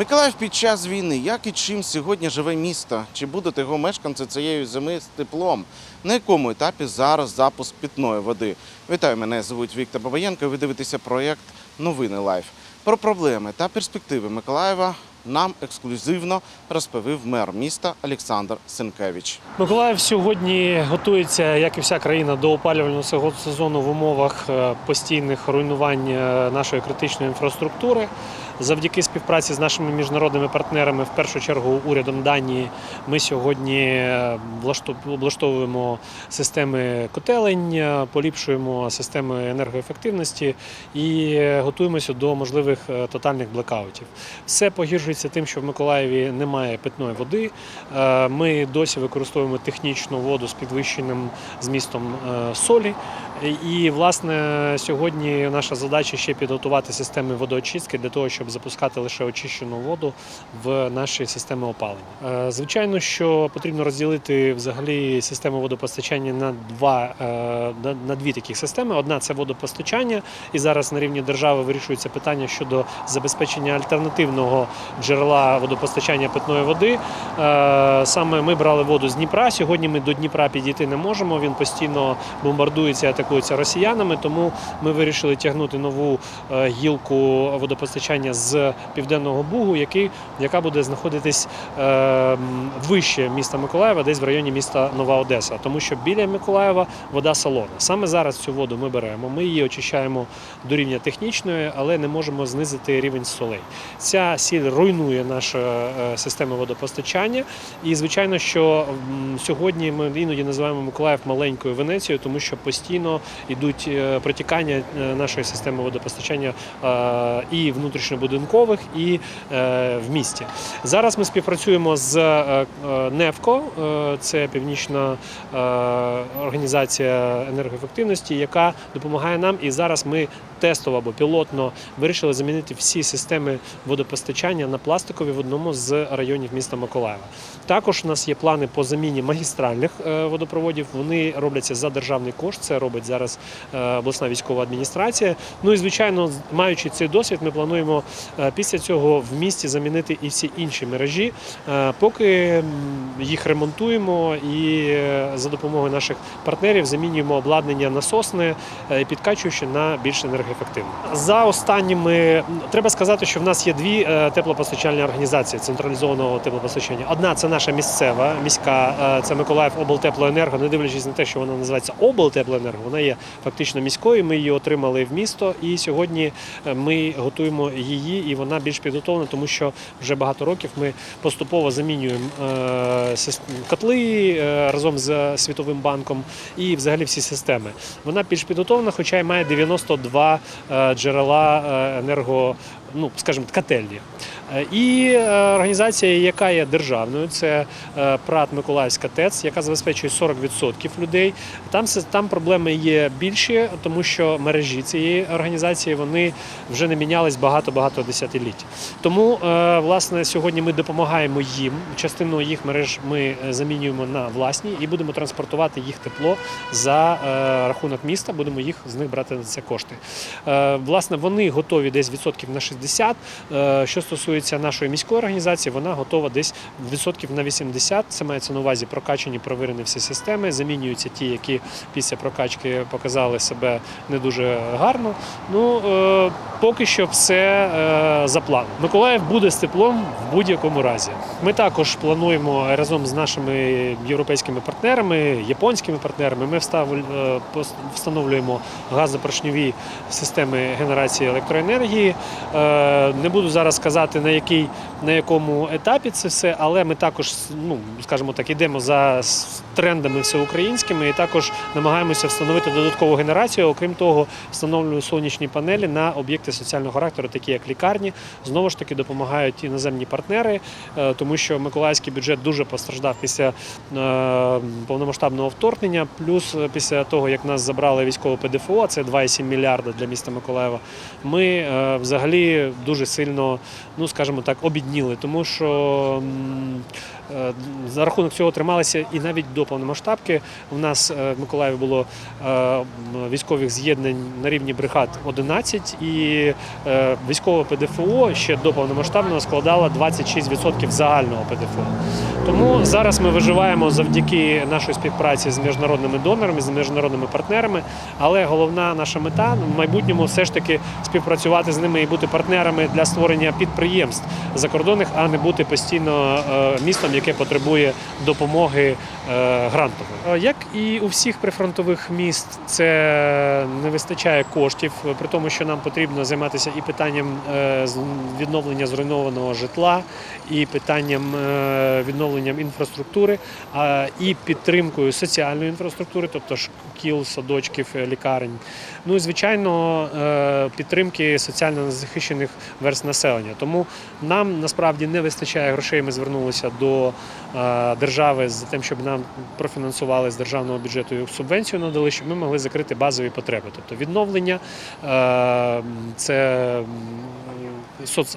Миколаїв під час війни, як і чим сьогодні живе місто? Чи будуть його мешканці цієї зими з теплом? На якому етапі зараз запуск питної води? Вітаю, мене звуть Віктор Бабаєнко. Ви дивитеся проєкт Новини Лайф. Про проблеми та перспективи Миколаєва нам ексклюзивно розповів мер міста Олександр Сенкевич. Миколаїв сьогодні готується, як і вся країна, до опалювального сезону в умовах е, постійних руйнувань е, нашої критичної інфраструктури. Завдяки співпраці з нашими міжнародними партнерами, в першу чергу урядом Данії, ми сьогодні е, облаштовуємо системи котелень, е, поліпшуємо системи енергоефективності і е, готуємося до можливих тотальних блекаутів. Все погіршується тим, що в Миколаєві немає питної води. Ми досі використовуємо технічну воду з підвищеним змістом солі. І, власне, сьогодні наша задача ще підготувати системи водоочистки для того, щоб запускати лише очищену воду в наші системи опалення. Е, Звичайно, що потрібно розділити взагалі систему водопостачання на два е, на, дві таких системи. Одна це водопостачання, і зараз на рівні держави вирішується питання щодо забезпечення альтернативного джерела водопостачання питної води. Е, Саме ми брали воду з Дніпра. Сьогодні ми до Дніпра підійти не можемо. Він постійно бомбардується, і атакується росіянами. Тому ми вирішили тягнути нову е, гілку водопостачання з південного бугу, який, яка буде знаходитись е, вище міста Миколаєва, десь в районі міста Нова Одеса. Тому що біля Миколаєва вода солона. Саме зараз цю воду ми беремо. Ми її очищаємо до рівня технічної, але не можемо знизити рівень солей. Ця сіль руйнує нашу е, систему водопостачання. І звичайно, що сьогодні ми іноді називаємо Миколаїв маленькою Венецією, тому що постійно йдуть е, протікання е, нашої системи водопостачання е, і внутрішньобудинкових, і в місті. Зараз ми співпрацюємо з НЕВКО, е, це північна організація енергоефективності, яка допомагає нам. І зараз ми тестово або пілотно вирішили замінити всі системи водопостачання на пластикові в одному з районів міста Миколаєва. Також у нас є плани по заміні магістральних е, водопроводів. Вони робляться за державний кошт. Це робить зараз е, обласна військова адміністрація. Ну і звичайно, маючи цей досвід, ми плануємо е, після цього в місті замінити і всі інші мережі. Поки їх ремонтуємо і за допомогою наших партнерів замінюємо обладнання насосне підкачуючи на більш енергоефективне. За останніми треба сказати, що в нас є дві е, теплопостачальні організації централізованого теплопостачання. Одна це наша місцева міська, е, це Миколаїв облтеплоенерго, не дивлячись на те, що вона називається облтеплоенерго, вона є фактично міською. Ми її отримали в місто, і сьогодні е, ми готуємо її, і вона більш підготовлена, тому що вже багато років ми поступово замінюємо котли разом з Світовим банком і взагалі всі системи. Вона більш підготовлена, хоча й має 92 е, джерела е, енерго, ну скажімо, котельні. Е, І е, організація, яка є державною, це е, ПРАТ Миколаївська ТЕЦ, яка забезпечує 40% людей. Там там проблеми є більші, тому що мережі цієї організації вони вже не мінялись багато-багато десятиліть. Тому власне сьогодні ми допомагаємо їм. Частину їх мереж ми замінюємо на власні і будемо транспортувати їх тепло за рахунок міста. Будемо їх з них брати на це кошти. Власне, вони готові десь відсотків на 60. Е, Що стосується нашої міської організації, вона готова десь відсотків на 80. Це мається на увазі прокачані, провірені всі системи. Замінюються ті, які після прокачки показали себе не дуже гарно. Ну е, поки що все е, за планом. Миколаїв буде з теплом в будь-якому разі. Ми також плануємо разом з нашими європейськими партнерами, японськими партнерами. Ми е, встановлюємо газопоршньові системи генерації електроенергії. Е, Не буду зараз сказати на який на якому етапі це все, але ми також, ну скажімо так, ідемо за трендами всеукраїнськими і також намагаємося встановити додаткову генерацію. Окрім того, встановлюємо сонячні панелі на об'єкти соціального характеру, такі як лікарні. Знову ж таки допомагають іноземні партнери, е, тому що миколаївський бюджет дуже постраждав після е, повномасштабного вторгнення. Плюс е, після того, як нас забрали військове ПДФО, це 2,7 мільярда для міста Миколаєва. Ми взагалі дуже сильно, ну скажімо так, обідніли, тому що е, за рахунок цього трималися і навіть до повномасштабки. У нас е, в Миколаєві було е, військових з'єднань на рівні бригад 11, і військове ПДФО ще до повномасштабного складало 26% загального ПДФО. Тому зараз ми виживаємо завдяки нашої співпраці з міжнародними донорами, з міжнародними партнерами. Але головна наша мета в майбутньому все ж таки співпрацювати з ними і бути партнерами для створення підприємств закордонних, а не бути постійно е, містом, яке потребує допомоги е, грантової. Е, Як і у всіх прифронтових міст, це не вистачає коштів, при тому, що нам потрібно займатися і питанням відновлення зруйнованого житла, і питанням відновленням інфраструктури, а, і підтримкою соціальної інфраструктури, тобто шкіл, садочків, лікарень. Ну і звичайно, підтримки соціально захищених верст населення. Тому нам насправді не вистачає грошей. Ми звернулися до е, держави з тим, щоб нам профінансували з державного бюджету субвенцію надали, щоб ми могли закрити базові потреби, тобто відновлення, е, це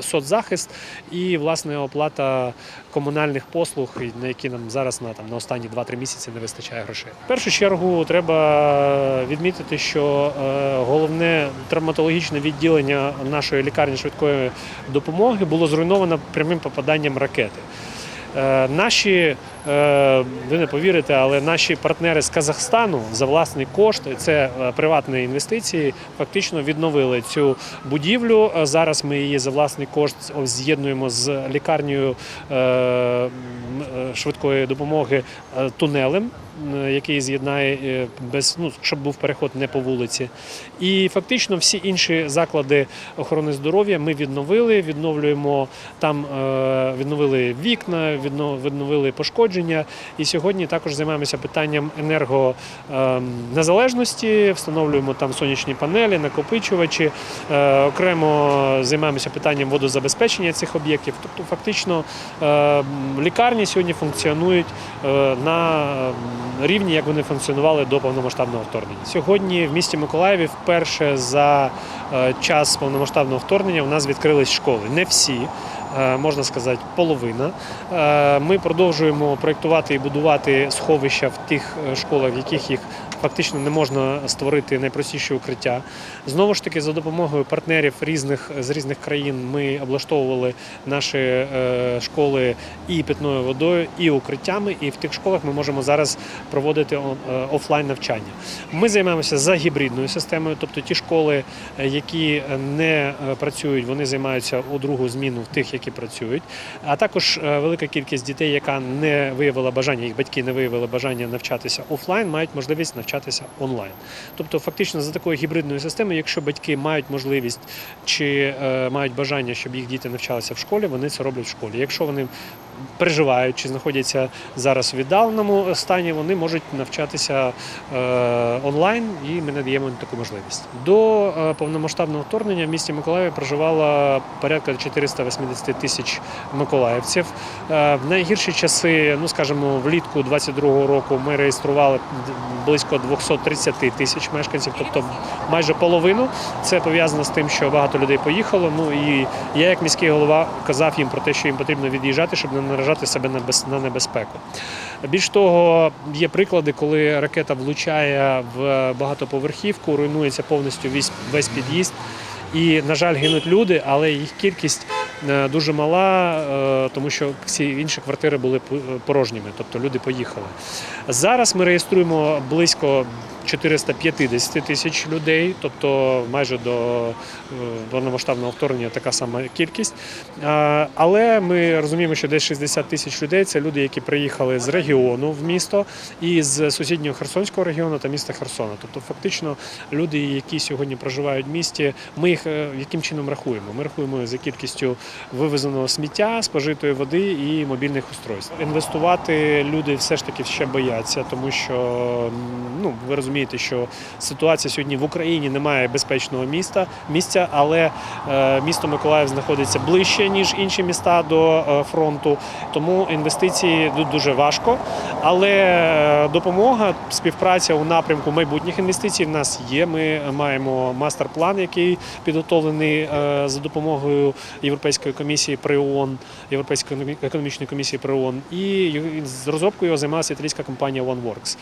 соцзахист і власне оплата комунальних послуг, на які нам зараз на там на останні 2-3 місяці не вистачає грошей. В першу чергу треба відмітити, що е, головне травматологічне відділення нашої лікарні швидкої допомоги було зруйновано прямим попаданням ракети. Е, Наші, е, ви не повірите, але наші партнери з Казахстану за власний кошт, це е, приватні інвестиції, фактично відновили цю будівлю. Зараз ми її за власний кошт з'єднуємо з лікарнею швидкої допомоги тунелем. Е, Який з'єднає е, без ну щоб був переход не по вулиці, і фактично всі інші заклади охорони здоров'я ми відновили. Відновлюємо там, е, відновили вікна, відновили пошкодження. І сьогодні також займаємося питанням енергонезалежності, встановлюємо там сонячні панелі, накопичувачі. Окремо займаємося питанням водозабезпечення цих об'єктів. Тобто, фактично, е, лікарні сьогодні функціонують на м, рівні, як вони функціонували до повномасштабного вторгнення. Сьогодні в місті Миколаєві вперше за е, час повномасштабного вторгнення у нас відкрились школи. Не всі. е, Можна сказати, половина. Е, Ми продовжуємо проєктувати і будувати сховища в тих школах, в яких їх фактично не можна створити найпростіші укриття. Знову ж таки, за допомогою партнерів різних з різних країн ми облаштовували наші е, школи і питною водою, і укриттями. І в тих школах ми можемо зараз проводити е, офлайн навчання. Ми займаємося за гібридною системою, тобто ті школи, е, які не працюють, вони займаються у другу зміну в тих, які працюють. А також велика кількість дітей, яка не виявила бажання, їх батьки не виявили бажання навчатися офлайн, мають можливість навчатися онлайн. Тобто, фактично, за такою гібридною системою, якщо батьки мають можливість чи е, мають бажання, щоб їх діти навчалися в школі, вони це роблять в школі. Якщо вони переживають чи знаходяться зараз у віддаленому стані, вони можуть навчатися е, онлайн, і ми надаємо таку можливість. До е, повномасштабного вторгнення в місті Миколаєві проживало порядка 480 тисяч миколаївців. Е, в найгірші часи, ну скажімо, влітку 22-го року ми реєстрували близько 230 тисяч мешканців, тобто майже половину. Це пов'язано з тим, що багато людей поїхало. Ну і я, як міський голова, казав їм про те, що їм потрібно від'їжджати, щоб не наражати себе на без- на небезпеку. Більш того, є приклади, коли ракета влучає в багатоповерхівку, руйнується повністю весь, весь під'їзд. І, на жаль, гинуть люди, але їх кількість е, дуже мала, е, тому що всі інші квартири були порожніми, тобто люди поїхали. Зараз ми реєструємо близько 450 тисяч людей, тобто майже до е, повномасштабного вторгнення така сама кількість. Але ми розуміємо, що десь 60 тисяч людей це люди, які приїхали з регіону в місто і з сусіднього Херсонського регіону та міста Херсона. Тобто, фактично, люди, які сьогодні проживають в місті, ми їх е, яким чином рахуємо? Ми рахуємо за кількістю вивезеного сміття, спожитої води і мобільних устройств. Інвестувати люди все ж таки ще бояться, тому що ну ви розумієте. Розумієте, що ситуація сьогодні в Україні немає безпечного міста місця, але е, місто Миколаїв знаходиться ближче ніж інші міста до е, фронту. Тому інвестиції йдуть дуже важко. Але е, допомога, співпраця у напрямку майбутніх інвестицій в нас є. Ми маємо мастер-план, який підготовлений за допомогою Європейської комісії при ООН, Європейської економічної комісії при ООН, і з розробкою його займалася італійська компанія OneWorks.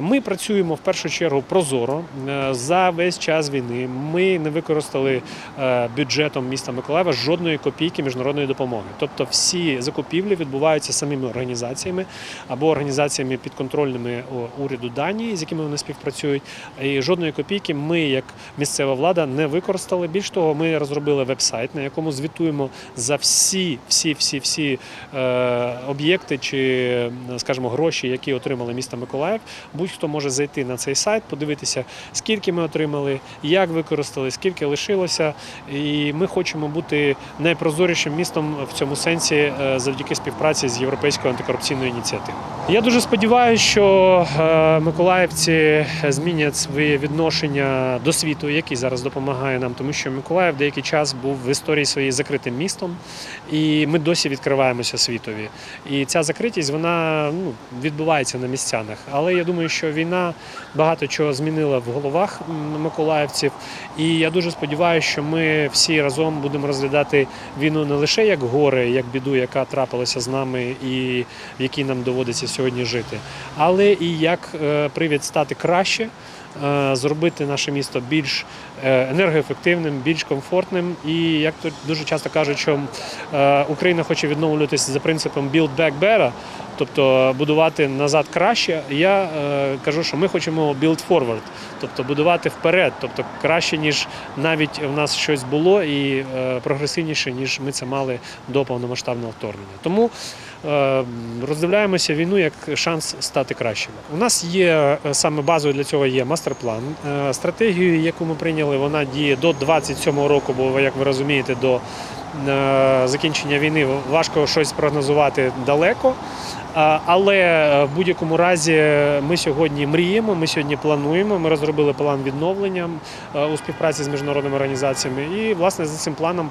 Ми працюємо в першу чергу прозоро Е, за весь час війни. Ми не використали е, бюджетом міста Миколаєва жодної копійки міжнародної допомоги. Тобто всі закупівлі відбуваються самими організаціями або організаціями підконтрольними о, уряду Данії, з якими вони співпрацюють. І жодної копійки ми, як місцева влада, не використали. Більш того, ми розробили веб-сайт, на якому звітуємо за всі, всі, всі, всі е, об'єкти чи, скажімо, гроші, які отримали місто Миколаїв. Будь-хто може зайти на цей сайт, подивитися, скільки ми отримали, як використали, скільки лишилося. І ми хочемо бути найпрозорішим містом в цьому сенсі е, завдяки співпраці з європейською антикорупційною ініціативою. Я дуже сподіваюся, що е, миколаївці змінять своє відношення до світу, який зараз допомагає нам, тому що Миколаїв деякий час був в історії своїй закритим містом, і ми досі відкриваємося світові. І ця закритість вона ну, відбувається на місцянах. Але я думаю, що війна багато чого змінила в головах миколаївців. І я дуже сподіваюся, що ми всі разом будемо розглядати війну не лише як горе, як біду, яка трапилася з нами і в якій нам доводиться сьогодні жити, але і як е, привід стати краще. е, Зробити наше місто більш енергоефективним, більш комфортним, і як тут дуже часто кажуть, що е, Україна хоче відновлюватися за принципом «build back better», тобто будувати назад краще. Я е, кажу, що ми хочемо «build forward», тобто будувати вперед, тобто краще, ніж навіть в нас щось було, і е, прогресивніше, ніж ми це мали до повномасштабного вторгнення. Тому е, роздивляємося війну як шанс стати кращими. У нас є е, саме базою для цього є мастер-план. Е, Стратегію, яку ми прийняли, вона діє до 27-го року, бо як ви розумієте, до е, закінчення війни важко щось прогнозувати далеко. Але е, в будь-якому разі ми сьогодні мріємо, ми сьогодні плануємо. Ми розробили план відновлення е, у співпраці з міжнародними організаціями. І власне за цим планом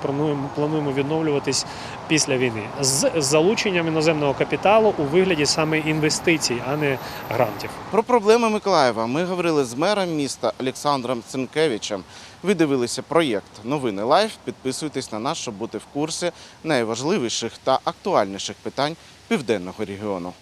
плануємо відновлюватись після війни з залученням іноземного капіталу у вигляді саме інвестицій, а не грантів. Про проблеми Миколаєва ми говорили з мером міста Олександром Цинкевичем. Ви дивилися проєкт Новини Лайф. Підписуйтесь на нас, щоб бути в курсі найважливіших та актуальніших питань південного регіону.